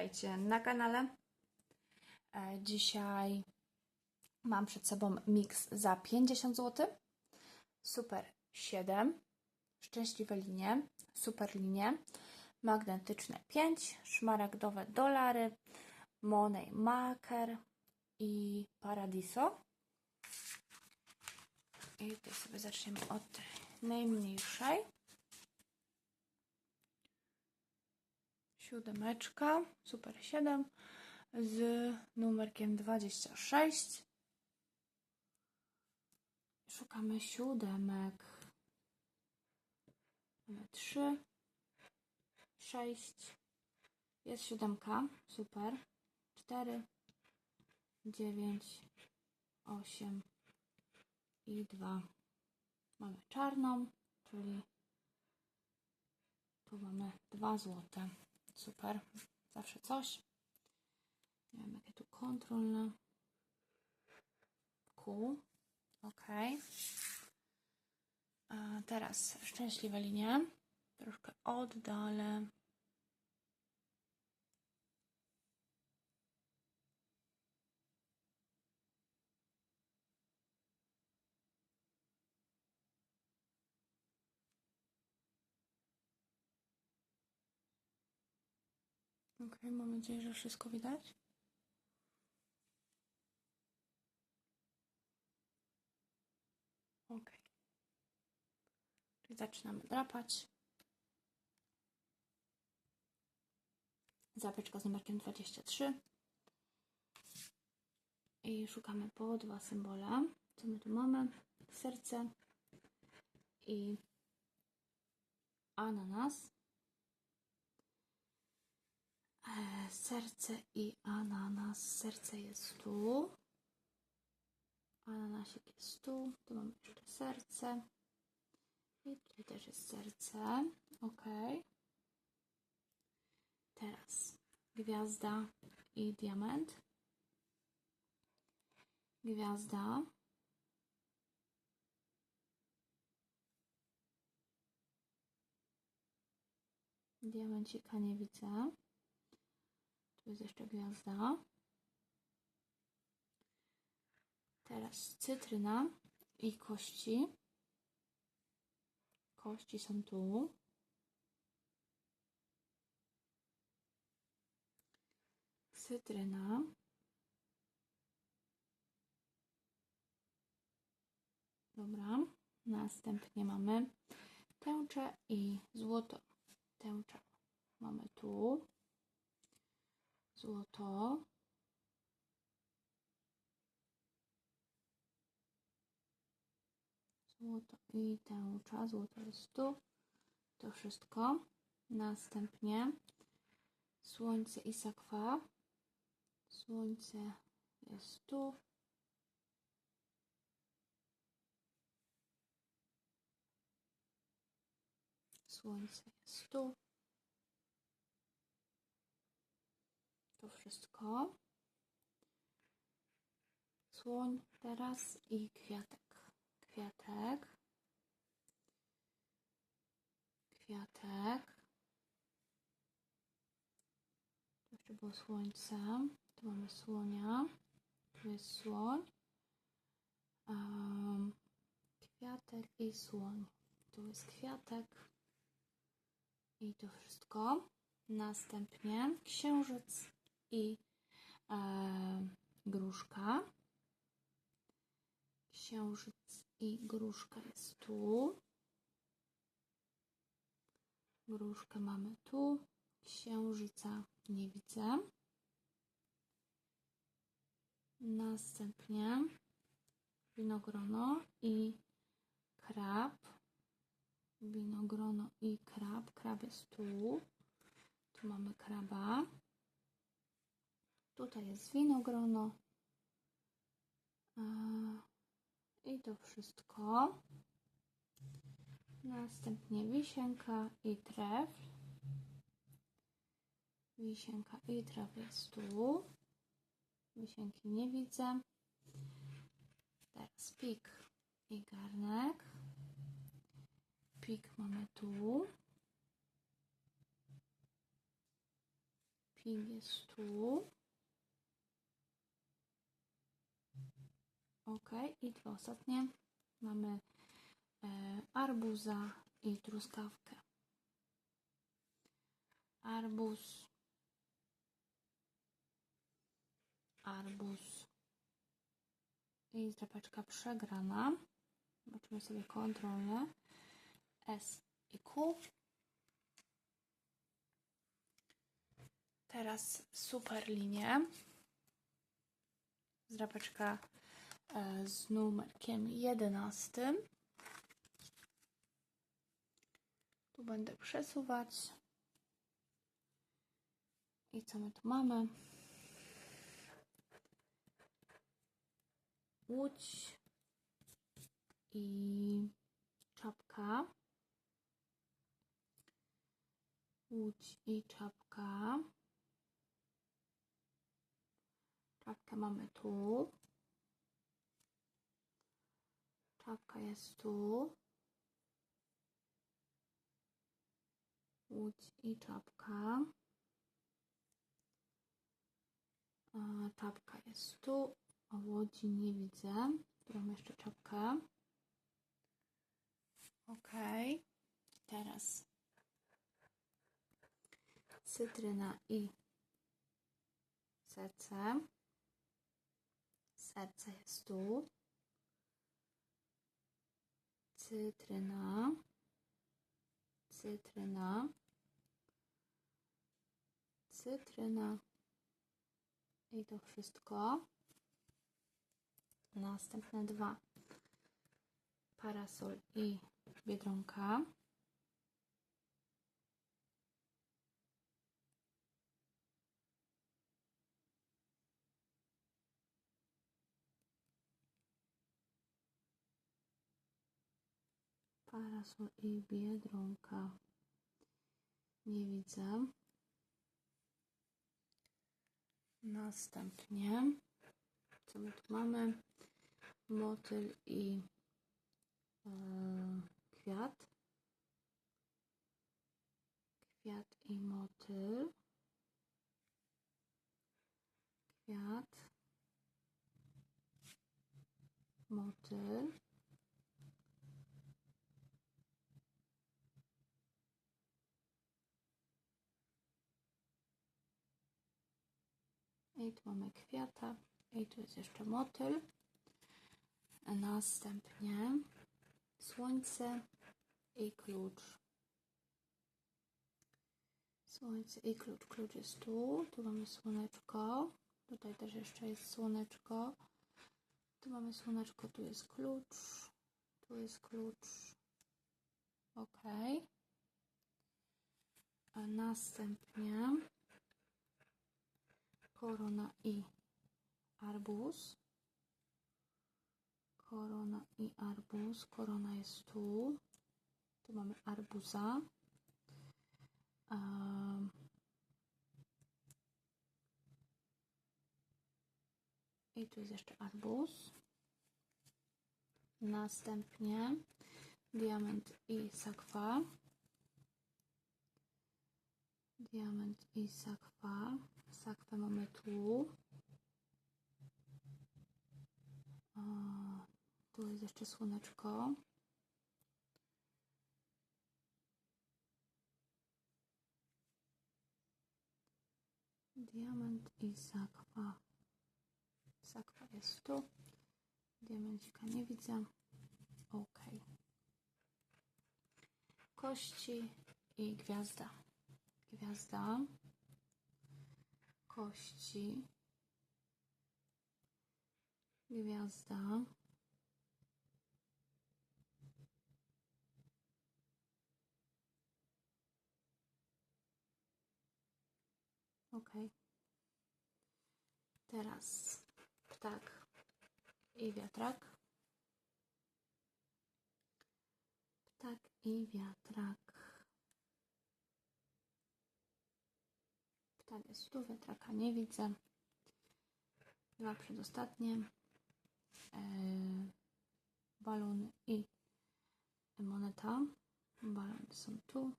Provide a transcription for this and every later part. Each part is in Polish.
Witajcie na kanale. E, Dzisiaj mam przed sobą miks za 50 zł. Super 7. Szczęśliwe linie. Super linie. Magnetyczne 5. Szmaragdowe dolary. Money Maker i Paradiso. I tutaj sobie zaczniemy od tej najmniejszej. Siódemeczka, super 7 z numerkiem 26. Szukamy siódemek. Mamy 3, 6, jest siódemka, super, 4, 9, 8 i 2. Mamy czarną, czyli tu mamy 2 złote. Super. Zawsze coś. Nie wiem, jakie tu kontrolne. Q. Ok. A teraz szczęśliwe linie. Troszkę oddalę. Ok, mam nadzieję, że wszystko widać. Ok. Czyli zaczynamy drapać. Zapeczka z numerkiem 23. I szukamy po dwa symbole. Co my tu mamy? Serce i ananas. E, serce i ananas. Serce jest tu. Ananasik jest tu. Tu mamy jeszcze serce. I tutaj też jest serce. Ok. Teraz gwiazda i diament. Gwiazda. Diamencika nie widzę. Jest jeszcze gwiazda. Teraz cytryna i kości. Kości są tu. Cytryna. Dobra. Następnie mamy tęczę i złoto. Tęczę mamy tu złoto. Złoto i tęcza. Złoto jest tu. To wszystko. Następnie słońce i sakwa. Słońce jest tu. Słońce jest tu. Wszystko. Słoń teraz i kwiatek. Kwiatek. Kwiatek. Tu jeszcze było słońce. Tu mamy słonia. Tu jest słoń. Um, kwiatek i słoń. Tu jest kwiatek. I to wszystko. Następnie księżyc i e, gruszka. Księżyc i gruszka jest tu. Gruszkę mamy tu. Księżyca nie widzę. Następnie winogrono i krab. Winogrono i krab. Krab jest tu. Tu mamy kraba. Tutaj jest winogrono. I to wszystko. Następnie wisienka i trefl. Wisienka i trefl jest tu. Wisienki nie widzę. Teraz pik i garnek. Pik mamy tu. Ping jest tu. Ok, i dwa ostatnie. Mamy e, arbuza i truskawkę. Arbuz. Arbuz. I drapeczka przegrana. Zobaczymy sobie kontrolę. S i Q. Teraz super linie. Zdrapeczka e, z numerkiem 11. Tu będę przesuwać. I co my tu mamy? Łódź i czapka. Łódź i czapka. Czapkę mamy tu. Czapka jest tu. Łódź i czapka. Czapka jest tu, a łodzi nie widzę. Tu mam jeszcze czapkę. Ok. Teraz cytryna i serce. Serce jest tu. Cytryna. Cytryna. Cytryna. I to wszystko. Następne dwa. Parasol i biedronka. Parasol i biedronka. Nie widzę. Następnie, co my tu mamy? Motyl i e, kwiat. Kwiat i motyl. Kwiat. Motyl. I tu mamy kwiata. I tu jest jeszcze motyl. Następnie słońce i klucz. Słońce i klucz. Klucz jest tu. Tu mamy słoneczko. Tutaj też jeszcze jest słoneczko. Tu mamy słoneczko, tu jest klucz. Tu jest klucz. Ok. A następnie korona i arbuz. Korona i arbuz. Korona jest tu. Tu mamy arbuza. Um, I tu jest jeszcze arbuz. Następnie diament i sakwa. Diament i sakwa. Sakwę mamy tu. O, tu jest jeszcze słoneczko. Diament i sakwa. Sakwa jest tu. Diamencika nie widzę. Ok. Kości i gwiazda. Gwiazda. Kości. Gwiazda. Ok. Teraz ptak i wiatrak. Ptak i wiatrak. Tam jest stówy, traka nie widzę. Dwa przedostatnie. E, i moneta. Balon są tu.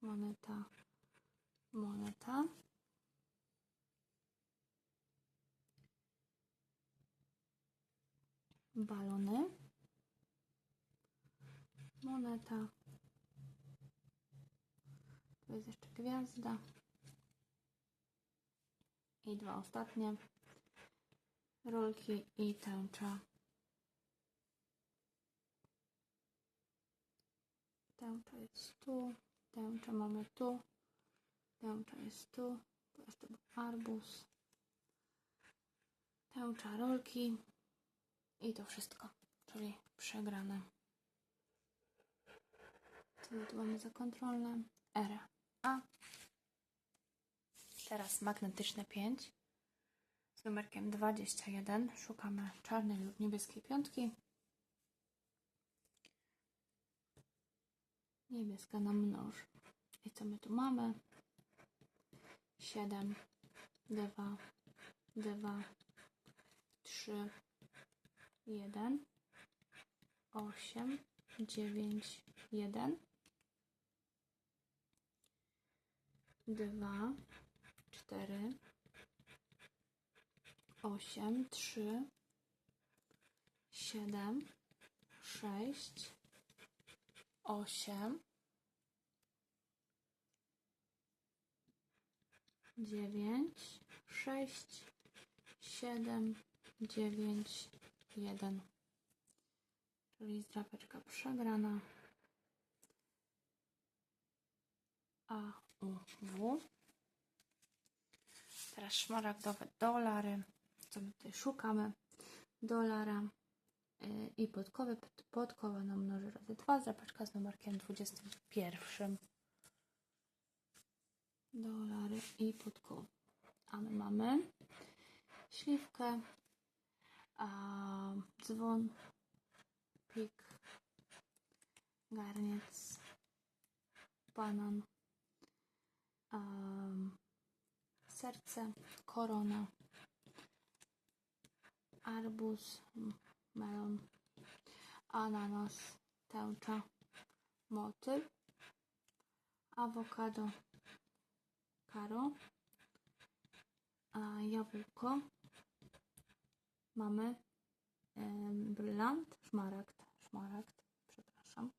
Moneta, moneta. Balony. Moneta. Tu jest jeszcze gwiazda i dwa ostatnie, rolki i tęcza. Tęcza jest tu, tęcza mamy tu, tęcza jest tu, tu jeszcze był arbuz, tęcza rolki i to wszystko, czyli przegrane. Tu mamy za kontrolne? R. A. Teraz magnetyczne 5 z numerkiem 21. Szukamy czarnej lub niebieskiej piątki. Niebieska na mnoż. I co my tu mamy? 7, 2, 2, 3, 1, 8, 9, 1, 2, 4, 8, 3, 7, 6, 8, 9, 6, 7, 9, 1. Czyli zdrapeczka przegrana. A, U, W. Teraz szmaragdowe dolary. Co my tutaj szukamy? Dolara yy, i podkowy. Pod- Podkowa na mnoży razy 2. Zdrapeczka z numerkiem 21. Dolary i podkowy. A my mamy śliwkę, a dzwon, pik, garniec, banan, em, serce, korona, arbuz, melon, ananas, tęcza, motyl, awokado, karo, a jabłko, mamy em, brylant, szmaragd, szmaragd, przepraszam,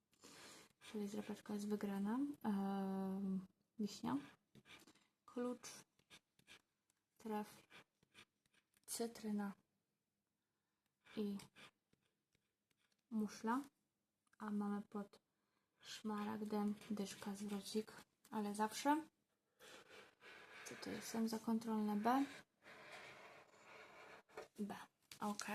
czyli zrapeczka jest wygrana, em, wiśnia, klucz, tref, cytryna i muszla, a mamy pod szmaragdem dyszka zwrocik, ale zawsze co to jest? Są za kontrolne B? B. Ok.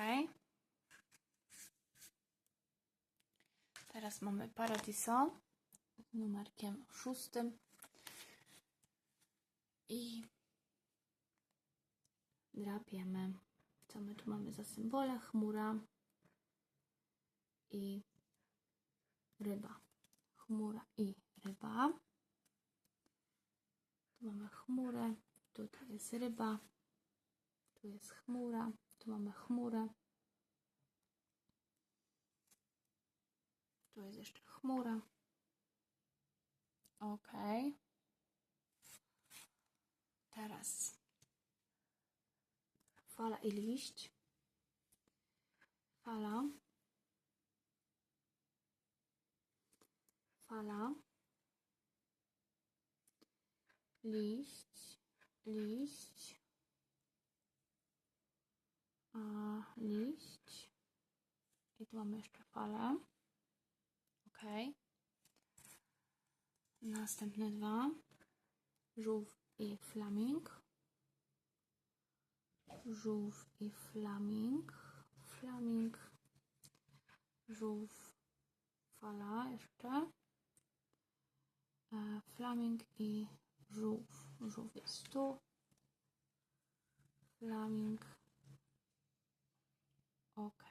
Teraz mamy Paradiso z numerkiem szóstym. I drapiemy. Co my tu mamy za symbole? Chmura i ryba. Chmura i ryba. Tu mamy chmurę, tutaj jest ryba, tu jest chmura, tu mamy chmurę. Tu jest jeszcze chmura. Ok. Teraz fala i liść. Fala. Fala. liść, liść, a liść. I tu mamy jeszcze falę. Ok. Następne dwa. Żółw i flaming. Żółw i flaming. Flaming. Żółw, fala jeszcze. E, Flaming i żółw. Żółw jest tu. Flaming. Ok.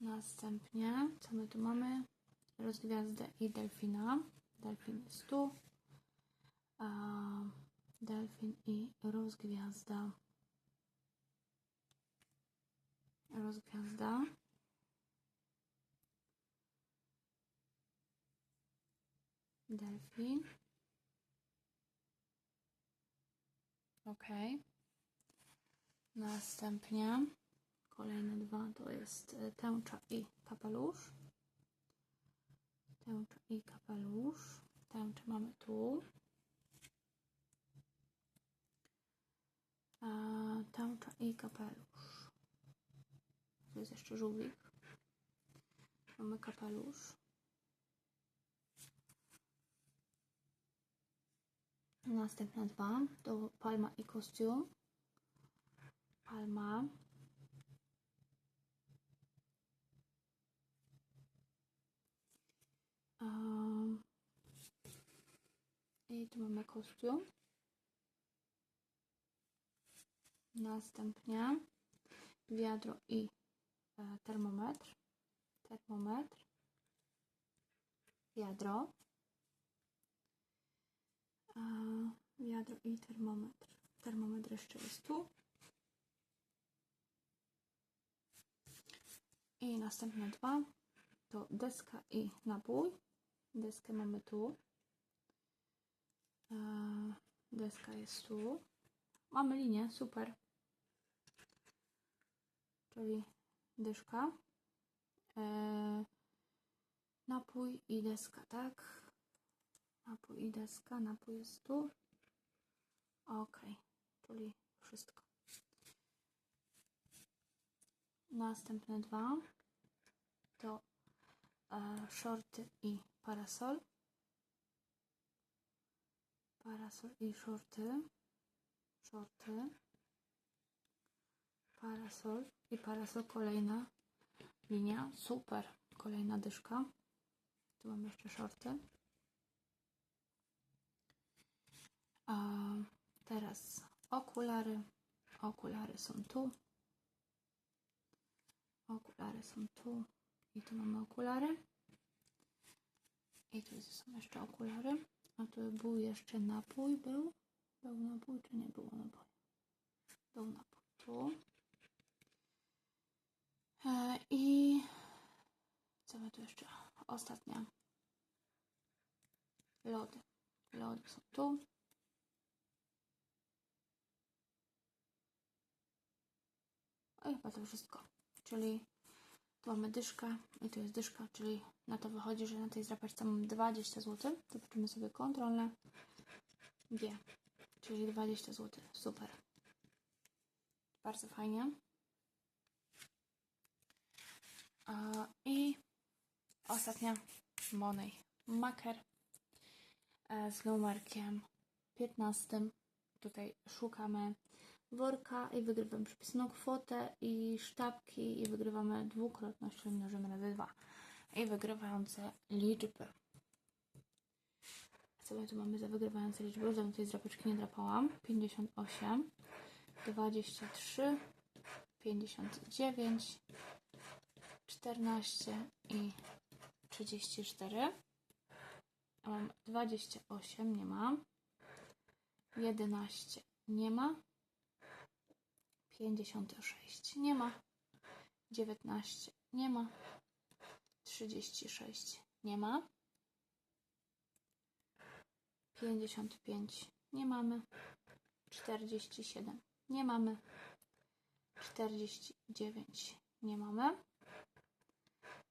Następnie, co my tu mamy? Rozgwiazdę i delfina. Delfin jest tu. A, delfin i rozgwiazda. Rozgwiazda. Delfin. Ok. Następnie Kolejne dwa to jest e, tęcza i kapelusz. Tęcza i kapelusz. Tęczę mamy tu. A tęcza i kapelusz. Tu jest jeszcze żółwik. Mamy kapelusz. Następne dwa to palma i kostium. Palma. I tu mamy kostium. Następnie wiadro i e, termometr. Termometr. Wiadro. E, wiadro i termometr. Termometr jeszcze jest tu. I następne dwa to deska i napój. Deskę mamy tu. E, Deska jest tu. Mamy linię, super. Czyli dyszka, e, napój i deska, tak? Napój i deska, napój jest tu. Ok, czyli wszystko. Następne dwa to e, shorty i parasol. Parasol i shorty. Shorty. Parasol i parasol kolejna linia. Super. Kolejna dyszka. Tu mam jeszcze shorty. A teraz okulary. Okulary są tu. Okulary są tu. I tu mamy okulary. I tu są jeszcze okulary. A tu był jeszcze napój. Był? Był napój, czy nie było napoju? Był napój. Tu. E, I co my tu jeszcze? Ostatnia. Lody. Lody są tu. I chyba to wszystko. Czyli tu mamy dyszkę i tu jest dyszka, czyli na to wychodzi, że na tej zdrapaczce mam 20 zł. Zobaczymy sobie kontrolne. G, czyli 20 zł. Super. Bardzo fajnie. A, I ostatnia Monej Maker e, z numerkiem 15. Tutaj szukamy worka i wygrywamy przypisaną kwotę i sztabki i wygrywamy dwukrotność, czyli mnożymy razy 2 i wygrywające liczby. Co my tu mamy za wygrywające liczby? Już tej drapeczki nie drapałam. 58, 23, 59, 14 i 34. A mam 28, nie mam. 11, nie ma. 56, nie ma. 19, nie ma. 36, nie ma. 55, nie mamy. 47, nie mamy. 49, nie mamy.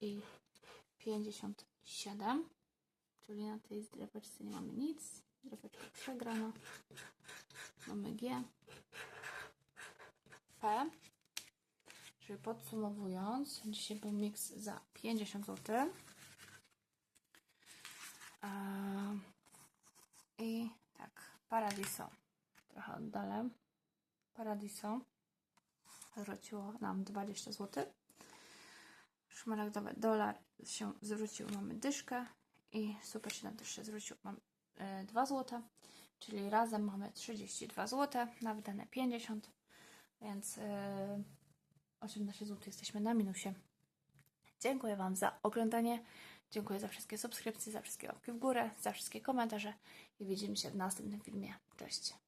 i 57, czyli na tej drapeczce nie mamy nic. Drapeczka przegrana. Mamy G, P. Czyli podsumowując, dzisiaj był miks za 50 zł. I tak, Paradiso. Trochę oddalę. Paradiso zwróciło nam 20 zł szmaragdowy dolar się zwrócił, mamy dyszkę i super 7 też się zwrócił, mam y, 2 zł, czyli razem mamy 32 zł na wydane 50, więc y, 18 zł jesteśmy na minusie. Dziękuję Wam za oglądanie. Dziękuję za wszystkie subskrypcje, za wszystkie łapki w górę, za wszystkie komentarze i widzimy się w następnym filmie. Cześć!